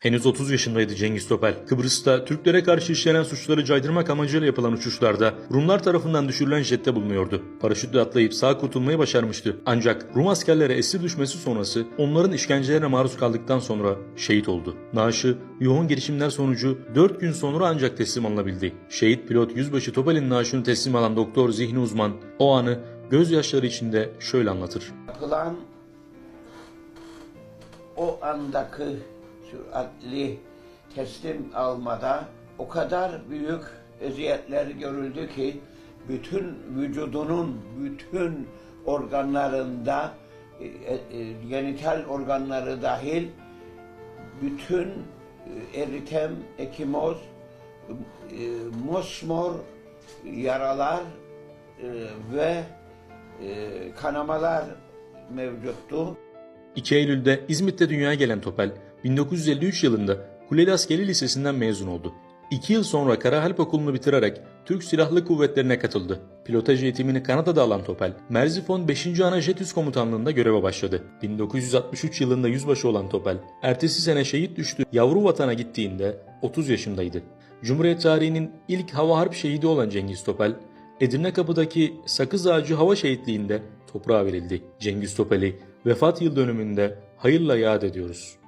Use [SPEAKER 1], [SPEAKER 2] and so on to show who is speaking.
[SPEAKER 1] Henüz 30 yaşındaydı Cengiz Topel. Kıbrıs'ta Türklere karşı işlenen suçları caydırmak amacıyla yapılan uçuşlarda Rumlar tarafından düşürülen jette bulunuyordu. Paraşütle atlayıp sağ kurtulmayı başarmıştı. Ancak Rum askerlere esir düşmesi sonrası onların işkencelerine maruz kaldıktan sonra şehit oldu. Naaşı yoğun girişimler sonucu 4 gün sonra ancak teslim alınabildi. Şehit pilot Yüzbaşı Topel'in naaşını teslim alan doktor zihni uzman o anı gözyaşları içinde şöyle anlatır.
[SPEAKER 2] yapılan o andaki süratli teslim almada o kadar büyük eziyetler görüldü ki bütün vücudunun bütün organlarında e, e, genital organları dahil bütün e, eritem, ekimoz, e, mosmor yaralar e, ve e, kanamalar mevcuttu.
[SPEAKER 1] 2 Eylül'de İzmit'te dünyaya gelen Topel, 1953 yılında Kuleli Askeri Lisesi'nden mezun oldu. 2 yıl sonra Kara Harp Okulu'nu bitirerek Türk Silahlı Kuvvetlerine katıldı. Pilotaj eğitimini Kanada'da alan Topel, Merzifon 5. Ana Jet Üst Komutanlığı'nda göreve başladı. 1963 yılında yüzbaşı olan Topel, ertesi sene şehit düştü. Yavru vatana gittiğinde 30 yaşındaydı. Cumhuriyet tarihinin ilk hava harp şehidi olan Cengiz Topel, Edirne Kapı'daki Sakız Ağacı Hava Şehitliği'nde toprağa verildi. Cengiz Topel'i vefat yıl dönümünde hayırla yad ediyoruz.